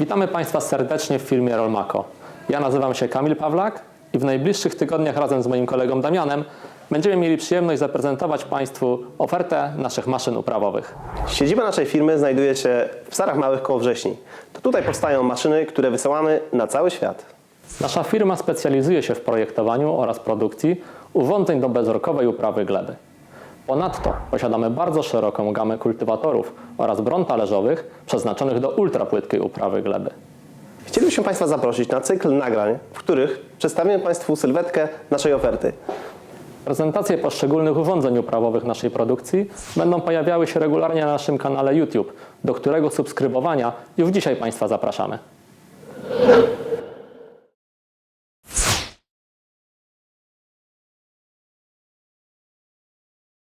Witamy Państwa serdecznie w firmie Rolmako. Ja nazywam się Kamil Pawlak i w najbliższych tygodniach razem z moim kolegą Damianem będziemy mieli przyjemność zaprezentować Państwu ofertę naszych maszyn uprawowych. Siedziba naszej firmy znajduje się w Psarach Małych koło Wrześni. To tutaj powstają maszyny, które wysyłamy na cały świat. Nasza firma specjalizuje się w projektowaniu oraz produkcji urządzeń do bezorkowej uprawy gleby. Ponadto posiadamy bardzo szeroką gamę kultywatorów oraz bron talerzowych przeznaczonych do ultrapłytkiej uprawy gleby. Chcielibyśmy Państwa zaprosić na cykl nagrań, w których przedstawimy Państwu sylwetkę naszej oferty. Prezentacje poszczególnych urządzeń uprawowych naszej produkcji będą pojawiały się regularnie na naszym kanale YouTube, do którego subskrybowania już dzisiaj Państwa zapraszamy.